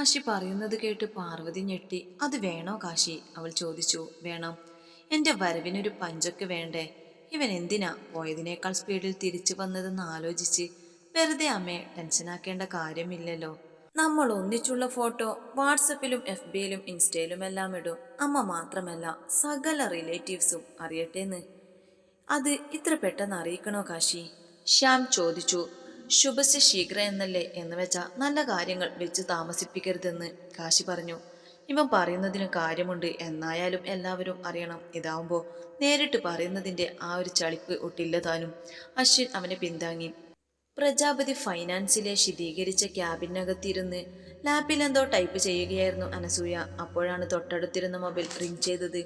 കാശി പറയുന്നത് കേട്ട് പാർവതി ഞെട്ടി. അത് വേണോ കാശി? അവൾ ചോദിച്ചു. വേണം. എന്റെ വരവിനൊരു പഞ്ചൊക്കെ വേണ്ടേ? ഇവൻ എന്തിനാ പോയതിനേക്കാൾ സ്പീഡിൽ തിരിച്ചു വന്നതെന്ന് ആലോചിച്ച് വെറുതെ അമ്മയെ ടെൻഷനാക്കേണ്ട കാര്യമില്ലല്ലോ. നമ്മൾ ഒന്നിച്ചുള്ള ഫോട്ടോ വാട്സപ്പിലും എഫ് ബിയിലും ഇൻസ്റ്റയിലും എല്ലാം ഇടും. അമ്മ മാത്രമല്ല സകല റിലേറ്റീവ്സും അറിയട്ടേന്ന്. അത് ഇത്ര പെട്ടെന്ന് അറിയിക്കണോ കാശി? ശ്യാം ചോദിച്ചു. ശുഭസ് ശീഘ്ര എന്നല്ലേ എന്ന് വെച്ചാൽ നല്ല കാര്യങ്ങൾ വെച്ച് താമസിപ്പിക്കരുതെന്ന് കാശി പറഞ്ഞു. ഇവൻ പറയുന്നതിന് കാര്യമുണ്ട് എന്നായാലും എല്ലാവരും അറിയണം. ഇതാവുമ്പോൾ നേരിട്ട് പറയുന്നതിന്റെ ആ ഒരു ചളിപ്പ് ഒട്ടില്ലതാനും അശ്വിൻ അവനെ പിന്താങ്ങി. പ്രജാപതി ഫൈനാൻസിലെ ശീതീകരിച്ച ക്യാബിനകത്തിരുന്ന് ലാപ്പിൽ എന്തോ ടൈപ്പ് ചെയ്യുകയായിരുന്നു അനസൂയ. അപ്പോഴാണ് തൊട്ടടുത്തിരുന്ന മൊബൈൽ റിംഗ് ചെയ്തത്.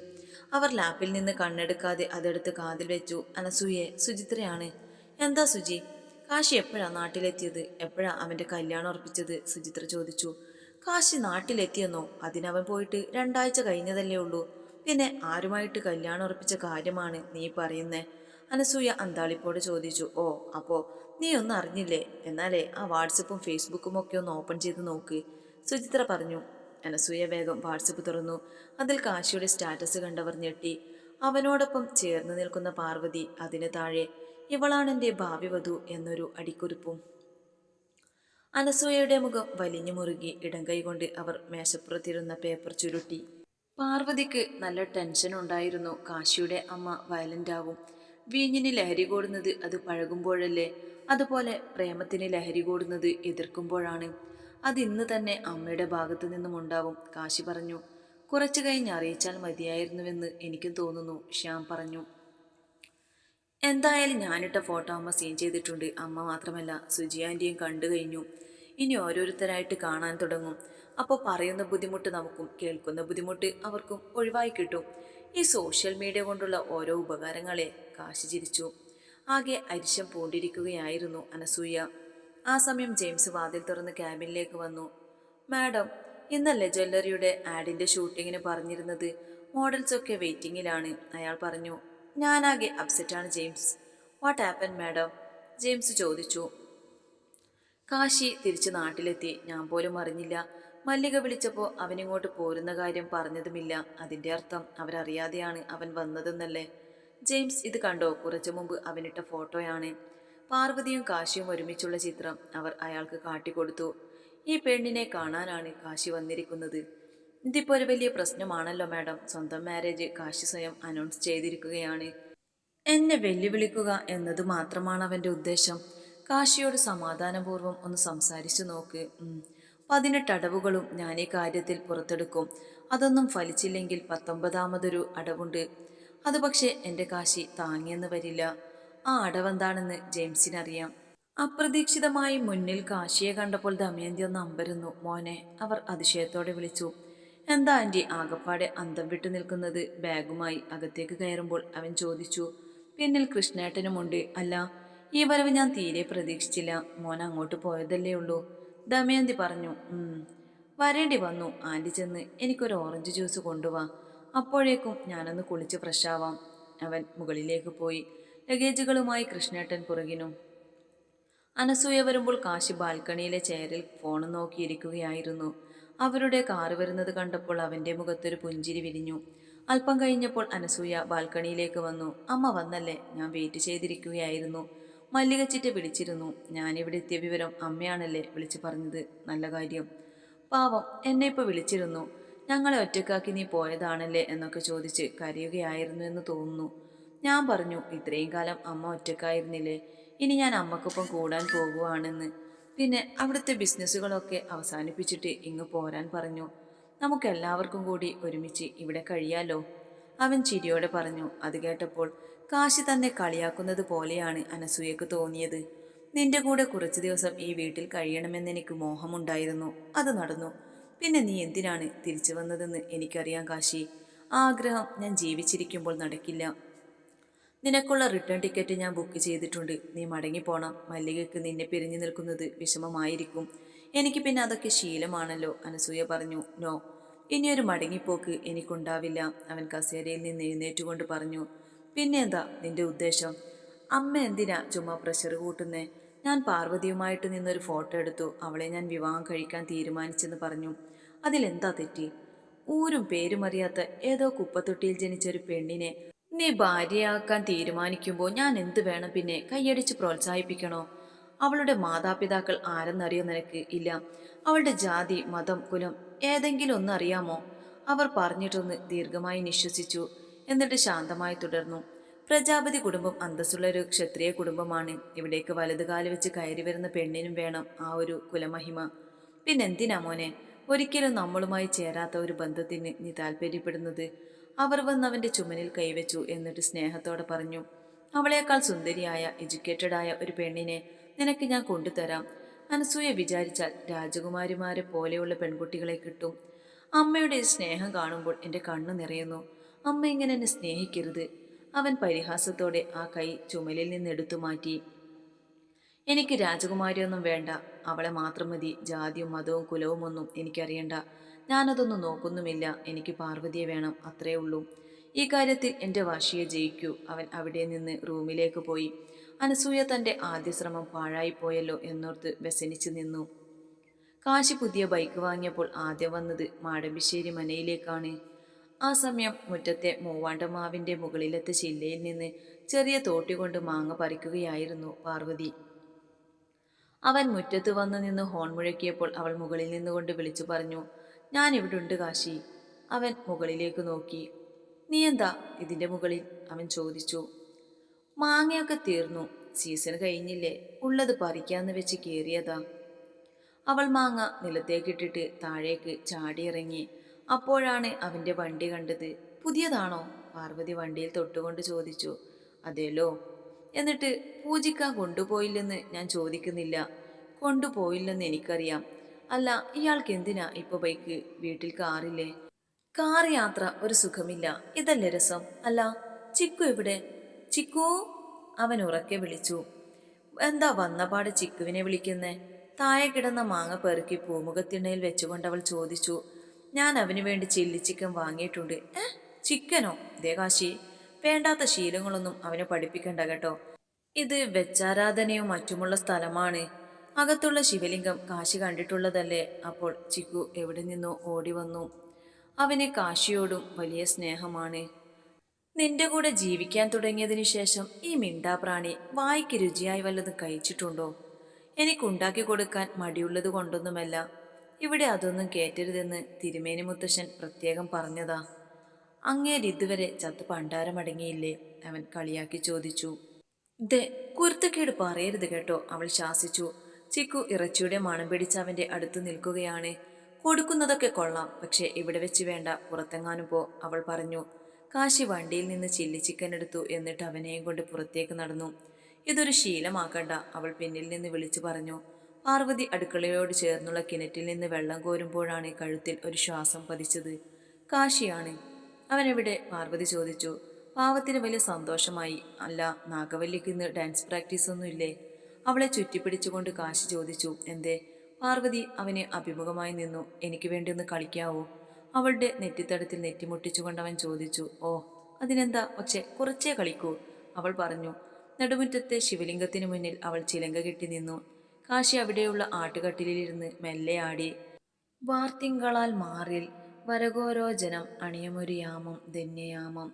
അവർ ലാപ്പിൽ നിന്ന് കണ്ണെടുക്കാതെ അതെടുത്ത് കാതിൽ വെച്ചു. അനസൂയെ സുചിത്രയാണ്. എന്താ സുജി കാശി എപ്പോഴാ നാട്ടിലെത്തിയത്? എപ്പോഴാ അവന്റെ കല്യാണം ഉറപ്പിച്ചത്? സുചിത്ര ചോദിച്ചു. കാശി നാട്ടിലെത്തിയെന്നോ? അതിനവൻ പോയിട്ട് രണ്ടാഴ്ച കഴിഞ്ഞതല്ലേ ഉള്ളൂ. പിന്നെ ആരുമായിട്ട് കല്യാണം ഉറപ്പിച്ച കാര്യമാണ് നീ പറയുന്നേ? അനസൂയ അന്താളിപ്പോട് ചോദിച്ചു. ഓ അപ്പോ നീ ഒന്നും അറിഞ്ഞില്ലേ? എന്നാലേ ആ വാട്സപ്പും ഫേസ്ബുക്കും ഒക്കെ ഒന്ന് ഓപ്പൺ ചെയ്ത് നോക്ക്. സുചിത്ര പറഞ്ഞു. അനസൂയ വേഗം വാട്സപ്പ് തുറന്നു. അതിൽ കാശിയുടെ സ്റ്റാറ്റസ് കണ്ടവർ ഞെട്ടി. അവനോടൊപ്പം ചേർന്ന് നിൽക്കുന്ന പാർവതി അതിന് താഴെ ഇവളാണെന്റെ ഭാവി വധു എന്നൊരു അടിക്കുറിപ്പും. അനസൂയയുടെ മുഖം വലിഞ്ഞു മുറുകി ഇടം കൈകൊണ്ട് അവർ മേശപ്പുറത്തിരുന്ന പേപ്പർ ചുരുട്ടി. പാർവതിക്ക് നല്ല ടെൻഷൻ ഉണ്ടായിരുന്നു. കാശിയുടെ അമ്മ വയലന്റ് ആവും. വീഞ്ഞിന് ലഹരി കൂടുന്നത് അത് പഴകുമ്പോഴല്ലേ? അതുപോലെ പ്രേമത്തിന് ലഹരി കൂടുന്നത് എതിർക്കുമ്പോഴാണ്. അത് ഇന്ന് തന്നെ അമ്മയുടെ ഭാഗത്തു നിന്നും ഉണ്ടാവും കാശി പറഞ്ഞു. കുറച്ചു കഴിഞ്ഞ് അറിയിച്ചാൽ മതിയായിരുന്നുവെന്ന് എനിക്കും തോന്നുന്നു ശ്യാം പറഞ്ഞു. എന്തായാലും ഞാനിട്ട ഫോട്ടോ അമ്മ സീൻ ചെയ്തിട്ടുണ്ട്. അമ്മ മാത്രമല്ല സുജി ആന്റിയും കണ്ടു കഴിഞ്ഞു. ഇനി ഓരോരുത്തരായിട്ട് കാണാൻ തുടങ്ങും. അപ്പോൾ പറയുന്ന ബുദ്ധിമുട്ട് നമുക്കും കേൾക്കുന്ന ബുദ്ധിമുട്ട് അവർക്കും ഒഴിവായി കിട്ടും. ഈ സോഷ്യൽ മീഡിയ കൊണ്ടുള്ള ഓരോ ഉപകാരങ്ങളെ കാശി ചിരിച്ചു. ആകെ അരിശം പൂണ്ടിരിക്കുകയായിരുന്നു അനസൂയ. ആ സമയം ജെയിംസ് വാതിൽ തുറന്ന് ക്യാബിനിലേക്ക് വന്നു. മാഡം ഇന്നല്ലേ ജ്വല്ലറിയുടെ ആഡിന്റെ ഷൂട്ടിങ്ങിന് പറഞ്ഞിരുന്നത്? മോഡൽസൊക്കെ ഒക്കെ വെയിറ്റിംഗിലാണ് അയാൾ പറഞ്ഞു. ഞാനാകെ അപ്സെറ്റാണ് James. What happen madam James ചോദിച്ചു. കാശി തിരിച്ചു നാട്ടിലെത്തി. ഞാൻ പോലും അറിഞ്ഞില്ല. മല്ലിക വിളിച്ചപ്പോൾ അവനിങ്ങോട്ട് പോരുന്ന കാര്യം പറഞ്ഞതുമില്ല. അതിന്റെ അർത്ഥം അവരറിയാതെയാണ് അവൻ വന്നതെന്നല്ലേ. ജെയിംസ് ഇത് കണ്ടോ? കുറച്ചു മുമ്പ് അവനിട്ട ഫോട്ടോയാണ്. പാർവതിയും കാശിയും ഒരുമിച്ചുള്ള ചിത്രം അവർ അയാൾക്ക് കാട്ടിക്കൊടുത്തു. ഈ പെണ്ണിനെ കാണാനാണ് കാശി വന്നിരിക്കുന്നത്. ഇതിപ്പോ ഒരു വലിയ പ്രശ്നമാണല്ലോ മാഡം. സ്വന്തം മാരേജ് കാശി സ്വയം അനൗൺസ് ചെയ്തിരിക്കുകയാണ്. എന്നെ വെല്ലുവിളിക്കുക എന്നത് മാത്രമാണ് അവന്റെ ഉദ്ദേശം. കാശിയോട് സമാധാനപൂർവം ഒന്ന് സംസാരിച്ചു നോക്ക്. പതിനെട്ട് അടവുകളും ഞാൻ ഈ കാര്യത്തിൽ പുറത്തെടുക്കും. അതൊന്നും ഫലിച്ചില്ലെങ്കിൽ പത്തൊമ്പതാമതൊരു അടവുണ്ട്. അത് പക്ഷേ എന്റെ കാശി താങ്ങിയെന്ന് വരില്ല. ആ അടവെന്താണെന്ന് ജെയിംസിനറിയാം. അപ്രതീക്ഷിതമായി മുന്നിൽ കാശിയെ കണ്ടപ്പോൾ ദമയന്തി ഒന്ന് അമ്പരുന്നു. മോനെ അവർ അതിശയത്തോടെ വിളിച്ചു. എന്താ ആന്റി ആകപ്പാടെ അന്തം വിട്ടു നിൽക്കുന്നത്? ബാഗുമായി അകത്തേക്ക് കയറുമ്പോൾ അവൻ ചോദിച്ചു പിന്നിൽ കൃഷ്ണേട്ടനുമുണ്ട് അല്ല ഈ വരവ് ഞാൻ തീരെ പ്രതീക്ഷിച്ചില്ല. മോൻ അങ്ങോട്ട് പോയതല്ലേ ഉള്ളൂ. ദമയന്തി പറഞ്ഞു വരേണ്ടി വന്നു. ആന്റി ചെന്ന് എനിക്കൊരു ഓറഞ്ച് ജ്യൂസ് കൊണ്ടുവാ. അപ്പോഴേക്കും ഞാനൊന്ന് കുളിച്ച് ഫ്രഷാവാം. അവൻ മുകളിലേക്ക് പോയി. ലഗേജുകളുമായി കൃഷ്ണേട്ടൻ പുറകിനും. അനസൂയ വരുമ്പോൾ കാശി ബാൽക്കണിയിലെ ചെയറിൽ ഫോൺ നോക്കിയിരിക്കുകയായിരുന്നു. അവരുടെ കാറ് വരുന്നത് കണ്ടപ്പോൾ അവന്റെ മുഖത്തൊരു പുഞ്ചിരി വിരിഞ്ഞു. അല്പം കഴിഞ്ഞപ്പോൾ അനസൂയ ബാൽക്കണിയിലേക്ക് വന്നു. അമ്മ വന്നല്ലേ? ഞാൻ വെയിറ്റ് ചെയ്തിരിക്കുകയായിരുന്നു. മല്ലിക ചിറ്റ വിളിച്ചിരുന്നു. ഞാനിവിടെ എത്തിയ വിവരം അമ്മയാണല്ലേ വിളിച്ചു പറഞ്ഞത്. നല്ല കാര്യം. പാവം എന്നെ ഇപ്പോൾ വിളിച്ചിരുന്നു. ഞങ്ങളെ ഒറ്റക്കാക്കി നീ പോയതാണല്ലേ? എന്നൊക്കെ ചോദിച്ച് കരയുകയായിരുന്നു എന്ന് തോന്നുന്നു. ഞാൻ പറഞ്ഞു ഇത്രയും കാലം അമ്മ ഒറ്റക്കായിരുന്നില്ലേ? ഇനി ഞാൻ അമ്മക്കൊപ്പം കൂടാൻ പോകുവാണെന്ന്. പിന്നെ അവിടുത്തെ ബിസിനസ്സുകളൊക്കെ അവസാനിപ്പിച്ചിട്ട് ഇങ്ങ് പോരാൻ പറഞ്ഞു. നമുക്കെല്ലാവർക്കും കൂടി ഒരുമിച്ച് ഇവിടെ കഴിയാലോ? അവൻ ചിരിയോടെ പറഞ്ഞു. അത് കേട്ടപ്പോൾ കാശി തന്നെ കളിയാക്കുന്നത് പോലെയാണ് അനസൂയക്ക് തോന്നിയത്. നിന്റെ കൂടെ കുറച്ചു ദിവസം ഈ വീട്ടിൽ കഴിയണമെന്ന് എനിക്ക് മോഹമുണ്ടായിരുന്നു. അത് നടന്നു. പിന്നെ നീ എന്തിനാണ് തിരിച്ചു വന്നതെന്ന് എനിക്കറിയാം കാശി. ആഗ്രഹം ഞാൻ ജീവിച്ചിരിക്കുമ്പോൾ നടക്കില്ല. നിനക്കുള്ള റിട്ടേൺ ടിക്കറ്റ് ഞാൻ ബുക്ക് ചെയ്തിട്ടുണ്ട്. നീ മടങ്ങിപ്പോണം മല്ലികയ്ക്ക് നിന്നെ പിരിഞ്ഞു നിൽക്കുന്നത് വിഷമമായിരിക്കും. എനിക്ക് പിന്നെ അതൊക്കെ ശീലമാണല്ലോ അനസൂയ പറഞ്ഞു. നോ ഇനിയൊരു മടങ്ങിപ്പോക്ക് എനിക്കുണ്ടാവില്ല അവൻ കസേരയിൽ നിന്ന് എഴുന്നേറ്റുകൊണ്ട് പറഞ്ഞു. പിന്നെ എന്താ നിന്റെ ഉദ്ദേശം? അമ്മ എന്തിനാ ചുമ്മാ പ്രഷർ കൂട്ടുന്നേ? ഞാൻ പാർവതിയുമായിട്ട് നിന്നൊരു ഫോട്ടോ എടുത്തു. അവളെ ഞാൻ വിവാഹം കഴിക്കാൻ തീരുമാനിച്ചെന്ന് പറഞ്ഞു. അതിലെന്താ തെറ്റി? ഊരും പേരും അറിയാത്ത ഏതോ കുപ്പത്തൊട്ടിയിൽ ജനിച്ച ഒരു പെണ്ണിനെ നീ ഭാര്യയാക്കാൻ തീരുമാനിക്കുമ്പോൾ ഞാൻ എന്ത് വേണം പിന്നെ? കൈയടിച്ച് പ്രോത്സാഹിപ്പിക്കണോ? അവളുടെ മാതാപിതാക്കൾ ആരെന്നറിയോ നിനക്ക്? ഇല്ല. അവളുടെ ജാതി മതം കുലം ഏതെങ്കിലും ഒന്ന് അറിയാമോ? അവർ പറഞ്ഞിട്ടൊന്ന് ദീർഘമായി നിശ്വസിച്ചു. എന്നിട്ട് ശാന്തമായി തുടർന്നു. പ്രജാപതി കുടുംബം അന്തസ്സുള്ള ഒരു ക്ഷത്രിയ കുടുംബമാണ്. ഇവിടേക്ക് വലതുകാലി വെച്ച് കയറി വരുന്ന പെണ്ണിനും വേണം ആ ഒരു കുലമഹിമ. പിന്നെന്തിനാ മോനെ? ഒരിക്കലും നമ്മളുമായി ചേരാത്ത ഒരു ബന്ധത്തിന് നീ താല്പര്യപ്പെടുന്നത്? അവർ വന്ന് അവന്റെ ചുമലിൽ കൈവച്ചു എന്നിട്ട് സ്നേഹത്തോടെ പറഞ്ഞു അവളേക്കാൾ സുന്ദരിയായ എഡ്യൂക്കേറ്റഡായ ഒരു പെണ്ണിനെ നിനക്ക് ഞാൻ കൊണ്ടുതരാം അനസൂയ വിചാരിച്ചാൽ രാജകുമാരിമാരെ പോലെയുള്ള പെൺകുട്ടികളെ കിട്ടും. അമ്മയുടെ സ്നേഹം കാണുമ്പോൾ എന്റെ കണ്ണു നിറയുന്നു. അമ്മ ഇങ്ങനെ എന്നെ സ്നേഹിക്കരുത് അവൻ പരിഹാസത്തോടെ ആ കൈ ചുമലിൽ നിന്ന് എടുത്തു മാറ്റി. എനിക്ക് രാജകുമാരിയൊന്നും വേണ്ട. അവളെ മാത്രം മതി. ജാതിയും മതവും കുലവും ഒന്നും എനിക്കറിയണ്ട. ഞാനതൊന്നും നോക്കുന്നുമില്ല. എനിക്ക് പാർവതിയെ വേണം. അത്രേ ഉള്ളൂ. ഈ കാര്യത്തിൽ എന്റെ വാശിയെ ജയിക്കൂ. അവൻ അവിടെ നിന്ന് റൂമിലേക്ക് പോയി. അനസൂയ തന്റെ ആദ്യ ശ്രമം പാഴായിപ്പോയല്ലോ എന്നോർത്ത് വ്യസനിച്ചു നിന്നു. കാശി പുതിയ ബൈക്ക് വാങ്ങിയപ്പോൾ ആദ്യം വന്നത് മാടമ്പിശ്ശേരി മനയിലേക്കാണ്. ആ സമയം മുറ്റത്തെ മൂവാണ്ടമാവിന്റെ മുകളിലത്തെ ചില്ലയിൽ നിന്ന് ചെറിയ തോട്ടി കൊണ്ട് മാങ്ങ പറിക്കുകയായിരുന്നു പാർവതി. അവൻ മുറ്റത്ത് വന്നു നിന്ന് ഹോൺ മുഴക്കിയപ്പോൾ അവൾ മുകളിൽ നിന്നുകൊണ്ട് വിളിച്ചു പറഞ്ഞു ഞാൻ ഇവിടെ ഉണ്ട് കാശി. അവൻ മുകളിലേക്ക് നോക്കി. നീ എന്താ? ഇതിന്റെ മുകളിൽ അവൻ ചോദിച്ചു. മാങ്ങയൊക്കെ തീർന്നു. സീസൺ കഴിഞ്ഞില്ലേ. ഉള്ളത് പറിക്കാന്ന് വെച്ച് കയറിയതാ അവൾ മാങ്ങ നിലത്തേക്കിട്ടിട്ട് താഴേക്ക് ചാടിയിറങ്ങി. അപ്പോഴാണ് അവന്റെ വണ്ടി കണ്ടത്. പുതിയതാണോ? പാർവതി വണ്ടിയിൽ തൊട്ടുകൊണ്ട് ചോദിച്ചു. അതേലോ. എന്നിട്ട് പൂജിക്ക കൊണ്ടുപോയില്ലെന്ന് ഞാൻ ചോദിക്കുന്നില്ല. കൊണ്ടുപോയില്ലെന്ന് എനിക്കറിയാം. അല്ല ഇയാൾക്ക് എന്തിനാ ഇപ്പൊ ബൈക്ക് വീട്ടിൽ കാറില്ലേ? കാർ യാത്ര ഒരു സുഖമില്ല. ഇതല്ലേ രസം? അല്ല ചിക്കു ഇവിടെ ചിക്കു? അവൻ ഉറക്കെ വിളിച്ചു. എന്താ വന്നപാട് ചിക്കുവിനെ വിളിക്കുന്നേ? താഴെ കിടന്ന മാങ്ങ പെറുക്കി പൂമുഖത്തിണ്ണയിൽ വെച്ചുകൊണ്ട് അവൾ ചോദിച്ചു. ഞാൻ അവന് വേണ്ടി ചില്ലി ചിക്കൻ വാങ്ങിയിട്ടുണ്ട്. ഏ? ചിക്കനോ? ദേ കാശി വേണ്ടാത്ത ശീലങ്ങളൊന്നും അവനെ പഠിപ്പിക്കണ്ട കേട്ടോ. ഇത് വെച്ചാരാധനയോ മറ്റുമുള്ള സ്ഥലമാണ്. അകത്തുള്ള ശിവലിംഗം കാശി കണ്ടിട്ടുള്ളതല്ലേ? അപ്പോൾ ചിക്കു എവിടെ നിന്നോ ഓടി വന്നു. അവന് കാശിയോടും വലിയ സ്നേഹമാണ്. നിന്റെ കൂടെ ജീവിക്കാൻ തുടങ്ങിയതിനു ശേഷം ഈ മിണ്ടാപ്രാണി വായിക്ക് രുചിയായി വല്ലതും കഴിച്ചിട്ടുണ്ടോ? എനിക്കുണ്ടാക്കി കൊടുക്കാൻ മടിയുള്ളത് കൊണ്ടൊന്നുമല്ല. ഇവിടെ അതൊന്നും കേറ്റരുതെന്ന് തിരുമേനി മുത്തശ്ശൻ പ്രത്യേകം പറഞ്ഞതാ. അങ്ങേര് ഇതുവരെ ചത്ത് പണ്ടാരമടങ്ങിയില്ലേ? അവൻ കളിയാക്കി ചോദിച്ചു. ദേ കുരുത്തക്കേട് പറയരുത് കേട്ടോ അവൾ ശാസിച്ചു. ചിക്കു ഇറച്ചിയുടെ മണം പിടിച്ച് അടുത്ത് നിൽക്കുകയാണ്. കൊടുക്കുന്നതൊക്കെ കൊള്ളാം പക്ഷെ ഇവിടെ വെച്ച് വേണ്ട പുറത്തെങ്ങാനും പോ അവൾ പറഞ്ഞു. കാശി വണ്ടിയിൽ നിന്ന് ചില്ലി ചിക്കൻ എടുത്തു എന്നിട്ട് അവനെയും കൊണ്ട് പുറത്തേക്ക് നടന്നു. ഇതൊരു ശീലമാക്കണ്ട അവൾ പിന്നിൽ നിന്ന് വിളിച്ചു പറഞ്ഞു. പാർവതി അടുക്കളയോട് ചേർന്നുള്ള കിണറ്റിൽ നിന്ന് വെള്ളം കോരുമ്പോഴാണ് കഴുത്തിൽ ഒരു ശ്വാസം പതിച്ചത്. കാശിയാണ്. അവനെവിടെ? പാർവതി ചോദിച്ചു. പാവത്തിന് വലിയ സന്തോഷമായി. അല്ല നാഗവല്ലിക്ക് ഇന്ന് ഡാൻസ് പ്രാക്ടീസ് ഒന്നുമില്ലേ? അവളെ ചുറ്റിപ്പിടിച്ചുകൊണ്ട് കാശി ചോദിച്ചു എന്തേ? പാർവതി അവനെ അഭിമുഖമായി നിന്നു. എനിക്ക് വേണ്ടി ഒന്ന് കളിക്കാവോ? അവളുടെ നെറ്റിത്തടത്തിൽ നെറ്റിമുട്ടിച്ചുകൊണ്ട് അവൻ ചോദിച്ചു ഓ അതിനെന്താ? പക്ഷെ കുറച്ചേ കളിക്കൂ. അവൾ പറഞ്ഞു നടുമുറ്റത്തെ ശിവലിംഗത്തിന് മുന്നിൽ അവൾ ചിലങ്ക കെട്ടി നിന്നു. കാശി അവിടെയുള്ള ആട്ടുകട്ടിലിരുന്ന് മെല്ലെ ആടി. വാർത്തിങ്കളാൽ മാറിൽ വരകോരോജനം അണിയമൊരു യാമം ധന്യയാമം.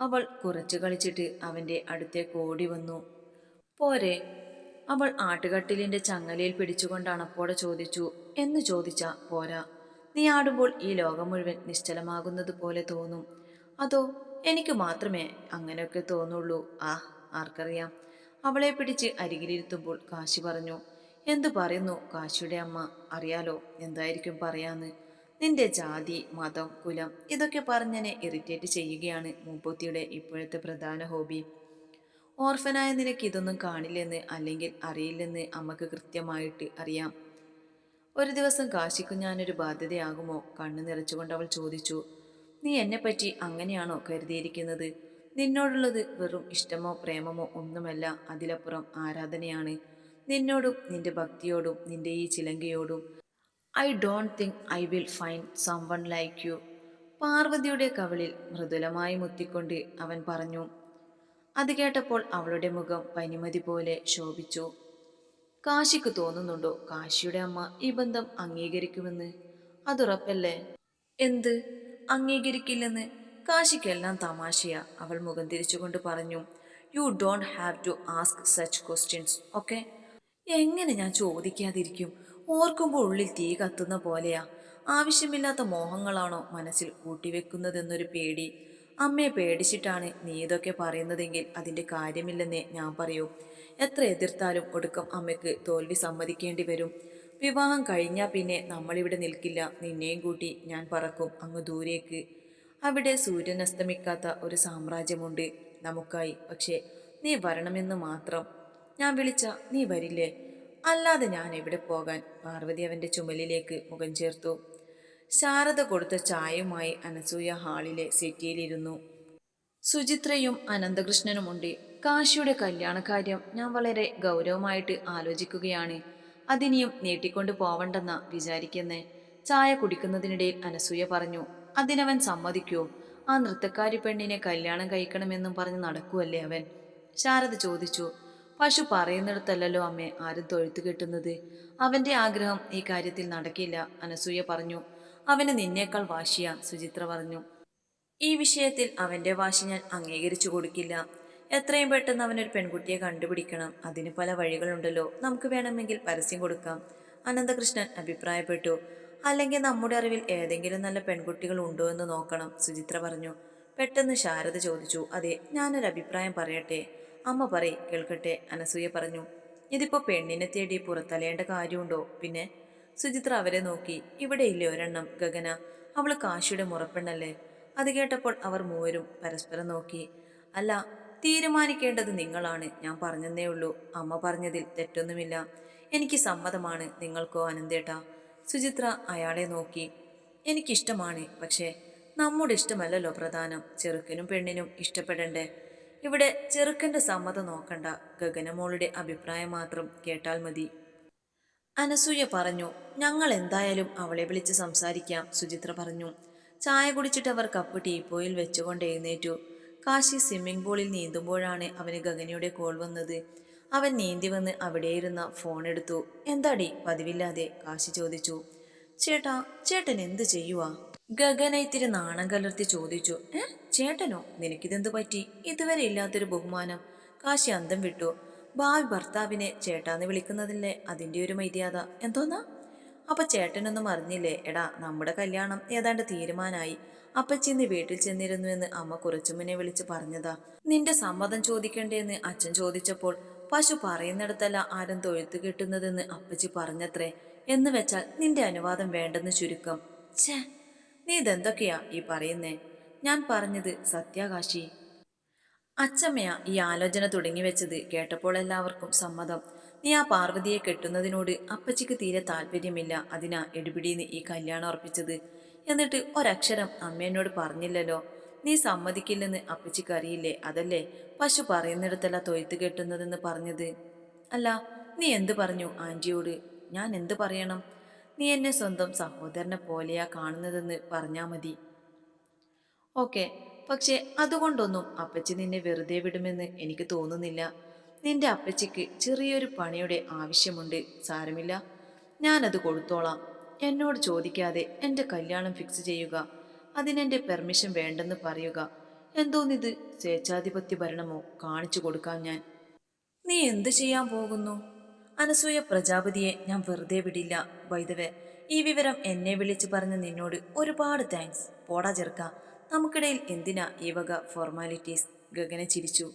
അവൾ കുറച്ചു കളിച്ചിട്ട് അവന്റെ അടുത്തേക്ക് ഓടി വന്നു. പോരെ അവൾ ആട്ടുകട്ടിലിന്റെ ചങ്ങലയിൽ പിടിച്ചുകൊണ്ട് അണപ്പോടെ ചോദിച്ചു എന്ന് ചോദിച്ച പോരാ. നീ ആടുമ്പോൾ ഈ ലോകം മുഴുവൻ നിശ്ചലമാകുന്നത് പോലെ തോന്നും. അതോ എനിക്ക് മാത്രമേ അങ്ങനെയൊക്കെ തോന്നുള്ളൂ. ആ ആർക്കറിയാം. അവളെ പിടിച്ച് അരികിലിരുത്തുമ്പോൾ കാശി പറഞ്ഞു എന്തു പറയുന്നു കാശിയുടെ അമ്മ? അറിയാലോ എന്തായിരിക്കും പറയാന്ന്. നിന്റെ ജാതി മതം കുലം ഇതൊക്കെ പറഞ്ഞെന്നെ ഇറിറ്റേറ്റ് ചെയ്യുകയാണ് മൂപ്പൊത്തിയുടെ ഇപ്പോഴത്തെ പ്രധാന ഹോബി. ഓർഫനായ നിനക്ക് ഇതൊന്നും കാണില്ലെന്ന് അല്ലെങ്കിൽ അറിയില്ലെന്ന് അമ്മയ്ക്ക് കൃത്യമായിട്ട് അറിയാം. ഒരു ദിവസം കാശിക്കു ഞാനൊരു ബാധ്യതയാകുമോ? കണ്ണു നിറച്ചുകൊണ്ട് അവൾ ചോദിച്ചു. നീ എന്നെപ്പറ്റി അങ്ങനെയാണോ കരുതിയിരിക്കുന്നത്? നിന്നോടുള്ളത് വെറും ഇഷ്ടമോ പ്രേമമോ ഒന്നുമല്ല. അതിലപ്പുറം ആരാധനയാണ്. നിന്നോടും നിന്റെ ഭക്തിയോടും നിന്റെ ഈ ചിലങ്കയോടും. I don't think I will find someone like you. പാർവതിയുടെ കവളിൽ മൃദുലമായി മുത്തിക്കൊണ്ട് അവൻ പറഞ്ഞു അത് കേട്ടപ്പോൾ അവളുടെ മുഖം പനിമതി പോലെ ശോഭിച്ചു. കാശിക്ക് തോന്നുന്നുണ്ടോ? കാശിയുടെ അമ്മ ഈ ബന്ധം അംഗീകരിക്കുമെന്ന്. അതുറപ്പല്ലേ? എന്ത്? അംഗീകരിക്കില്ലെന്ന്? കാശിക്കെല്ലാം തമാശയാ. അവൾ മുഖം തിരിച്ചുകൊണ്ട് പറഞ്ഞു you don't have to ask such questions okay എങ്ങനെ ഞാൻ ചോദിക്കാതിരിക്കും? ഓർക്കുമ്പോൾ ഉള്ളിൽ തീ കത്തുന്ന പോലെയാ. ആവശ്യമില്ലാത്ത മോഹങ്ങളാണോ മനസ്സിൽ കൂട്ടിവെക്കുന്നതെന്നൊരു പേടി. അമ്മയെ പേടിച്ചിട്ടാണ് നീ ഇതൊക്കെ പറയുന്നതെങ്കിൽ അതിന്റെ കാര്യമില്ലെന്നേ ഞാൻ പറയൂ. എത്ര എതിർത്താലും ഒടുക്കം അമ്മയ്ക്ക് തോൽവി സമ്മതിക്കേണ്ടി വരും. വിവാഹം കഴിഞ്ഞാൽ പിന്നെ നമ്മളിവിടെ നിൽക്കില്ല. നിന്നെയും കൂട്ടി ഞാൻ പറക്കും അങ്ങ് ദൂരേക്ക്. അവിടെ സൂര്യൻ അസ്തമിക്കാത്ത ഒരു സാമ്രാജ്യമുണ്ട് നമുക്കായി. പക്ഷേ നീ വരണമെന്ന് മാത്രം. ഞാൻ വിളിച്ച നീ വരില്ലേ? അല്ലാതെ ഞാൻ എവിടെ പോകാൻ? പാർവതി അവന്റെ ചുമലിലേക്ക് മുഖം ചേർത്തു. ശാരദ കൊടുത്ത ചായയുമായി അനസൂയ ഹാളിലെ സെറ്റിയിലിരുന്നു. സുചിത്രയും അനന്തകൃഷ്ണനുമുണ്ട് കാശിയുടെ കല്യാണകാര്യം ഞാൻ വളരെ ഗൗരവമായിട്ട് ആലോചിക്കുകയാണ്. അതിനിയും നീട്ടിക്കൊണ്ട് പോവണ്ടെന്ന വിചാരിക്കുന്നേ. ചായ കുടിക്കുന്നതിനിടയിൽ അനസൂയ പറഞ്ഞു അതിനവൻ സമ്മതിക്കൂ. ആ നൃത്തക്കാരി പെണ്ണിനെ കല്യാണം കഴിക്കണമെന്നും പറഞ്ഞ് നടക്കുവല്ലേ അവൻ? ശാരദ ചോദിച്ചു പശു പറയുന്നിടത്തല്ലല്ലോ അമ്മേ ആരും തൊഴുത്തു അവന്റെ ആഗ്രഹം ഈ കാര്യത്തിൽ നടക്കില്ല അനസൂയ പറഞ്ഞു. അവന് നിന്നേക്കാൾ വാശിയാ സുചിത്ര പറഞ്ഞു. ഈ വിഷയത്തിൽ അവന്റെ വാശി ഞാൻ അംഗീകരിച്ചു കൊടുക്കില്ല. എത്രയും പെട്ടെന്ന് അവനൊരു പെൺകുട്ടിയെ കണ്ടുപിടിക്കണം. അതിന് പല വഴികളുണ്ടല്ലോ. നമുക്ക് വേണമെങ്കിൽ പരസ്യം കൊടുക്കാം. അനന്തകൃഷ്ണൻ അഭിപ്രായപ്പെട്ടു. അല്ലെങ്കിൽ നമ്മുടെ അറിവിൽ ഏതെങ്കിലും നല്ല പെൺകുട്ടികൾ ഉണ്ടോ എന്ന് നോക്കണം സുചിത്ര പറഞ്ഞു. പെട്ടെന്ന് ശാരദ ചോദിച്ചു. അതെ ഞാനൊരു അഭിപ്രായം പറയട്ടെ. അമ്മ പറയ് കേൾക്കട്ടെ അനസൂയ പറഞ്ഞു. ഇതിപ്പോ പെണ്ണിനെ തേടി പുറത്തലയേണ്ട കാര്യമുണ്ടോ? പിന്നെ സുചിത്ര അവരെ നോക്കി. ഇവിടെ ഇല്ലേ ഒരെണ്ണം ഗഗന? അവൾ കാശിയുടെ മുറപ്പെണ്ണല്ലേ? അത് കേട്ടപ്പോൾ അവർ മൂവരും പരസ്പരം നോക്കി. അല്ല തീരുമാനിക്കേണ്ടത് നിങ്ങളാണ്. ഞാൻ പറഞ്ഞതേ ഉള്ളൂ. അമ്മ പറഞ്ഞതിൽ തെറ്റൊന്നുമില്ല. എനിക്ക് സമ്മതമാണ് നിങ്ങൾക്കോ അനന്തേട്ട. സുചിത്ര അയാളെ നോക്കി. എനിക്കിഷ്ടമാണ് പക്ഷേ നമ്മുടെ ഇഷ്ടമല്ലല്ലോ പ്രധാനം. ചെറുക്കനും പെണ്ണിനും ഇഷ്ടപ്പെടണ്ടേ? ഇവിടെ ചെറുക്കന്റെ സമ്മതം നോക്കണ്ട. ഗഗനമോളുടെ അഭിപ്രായം മാത്രം കേട്ടാൽ മതി. അനസൂയ പറഞ്ഞു ഞങ്ങൾ എന്തായാലും അവളെ വിളിച്ച് സംസാരിക്കാം സുചിത്ര പറഞ്ഞു. ചായ കുടിച്ചിട്ട് അവർ കപ്പ് ടീപ്പോയിൽ വെച്ചുകൊണ്ട് എഴുന്നേറ്റു. കാശി സ്വിമ്മിംഗ് പൂളിൽ നീന്തുമ്പോഴാണ് അവന് ഗഗനയുടെ കോൾ വന്നത്. അവൻ നീന്തി വന്ന് അവിടെയിരുന്ന ഫോൺ എടുത്തു. എന്താടി പതിവില്ലാതെ? കാശി ചോദിച്ചു. ചേട്ടാ ചേട്ടൻ എന്ത് ചെയ്യുവാ? ഗഗന ഇത്തിരി നാണം കലർത്തി ചോദിച്ചു. ഏ ചേട്ടനോ? നിനക്കിതെന്ത് പറ്റി? ഇതുവരെ ഇല്ലാത്തൊരു ബഹുമാനം. കാശി അന്തം വിട്ടു. ഭാവി ഭർത്താവിനെ ചേട്ടാന്ന് വിളിക്കുന്നതില്ലേ? അതിന്റെ ഒരു മര്യാദ. എന്തോന്നാ? അപ്പൊ ചേട്ടനൊന്നും അറിഞ്ഞില്ലേ? എടാ നമ്മുടെ കല്യാണം ഏതാണ്ട് തീരുമാനമായി അപ്പച്ചി ഇന്ന് വീട്ടിൽ ചെന്നിരുന്നുവെന്ന് അമ്മ കുറച്ചു മുന്നേ വിളിച്ച് പറഞ്ഞതാ. നിന്റെ സമ്മതം ചോദിക്കണ്ടേന്ന് അച്ഛൻ ചോദിച്ചപ്പോൾ പശു പറയുന്നിടത്തല്ല ആരും തൊഴുത്ത് കിട്ടുന്നതെന്ന് അപ്പച്ചി പറഞ്ഞത്രേ. എന്ന് വെച്ചാൽ നിന്റെ അനുവാദം വേണ്ടെന്ന് ചുരുക്കം. ഛേ നീ ഇതെന്തൊക്കെയാ ഈ പറയുന്നേ? ഞാൻ പറഞ്ഞത് സത്യാകാശി. അച്ചമ്മയാ ഈ ആലോചന തുടങ്ങി വെച്ചത് കേട്ടപ്പോൾ എല്ലാവർക്കും സമ്മതം. നീ ആ പാർവതിയെ കെട്ടുന്നതിനോട് അപ്പച്ചിക്ക് തീരെ താല്പര്യമില്ല. അതിനാ എടുപിടിന്ന് ഈ കല്യാണം അർപ്പിച്ചത് എന്നിട്ട് ഒരക്ഷരം അമ്മേനോട് പറഞ്ഞില്ലല്ലോ. നീ സമ്മതിക്കില്ലെന്ന് അപ്പച്ചിക്ക് അറിയില്ലേ? അതല്ലേ പശു പറയുന്നിടത്തല്ല തൊയ്ത്ത് കെട്ടുന്നതെന്ന് പറഞ്ഞത്. അല്ല നീ എന്ത് പറഞ്ഞു ആന്റിയോട് ഞാൻ എന്ത് പറയണം? നീ എന്നെ സ്വന്തം സഹോദരനെ പോലെയാ കാണുന്നതെന്ന് പറഞ്ഞാ മതി. ഓക്കെ. പക്ഷെ അതുകൊണ്ടൊന്നും അപ്പച്ചി നിന്നെ വെറുതെ വിടുമെന്ന് എനിക്ക് തോന്നുന്നില്ല. നിന്റെ അപ്പച്ചിക്ക് ചെറിയൊരു പണിയുടെ ആവശ്യമുണ്ട് സാരമില്ല. ഞാനത് കൊടുത്തോളാം. എന്നോട് ചോദിക്കാതെ എന്റെ കല്യാണം ഫിക്സ് ചെയ്യുക അതിനെന്റെ പെർമിഷൻ വേണ്ടെന്ന് പറയുക. എന്തോന്നിത്? സ്വേച്ഛാധിപത്യ ഭരണമോ? കാണിച്ചു കൊടുക്കാം ഞാൻ. നീ എന്ത് ചെയ്യാൻ പോകുന്നു? അനസൂയ പ്രജാപതിയെ ഞാൻ വെറുതെ വിടില്ല. വൈദവേ ഈ വിവരം എന്നെ വിളിച്ചു പറഞ്ഞ നിന്നോട് ഒരുപാട് താങ്ക്സ് പോടാ ചെറുക്ക. നമുക്കിടയിൽ എന്തിനാ ഈ വക ഫോർമാലിറ്റീസ് ഗഗന ചിരിച്ചു?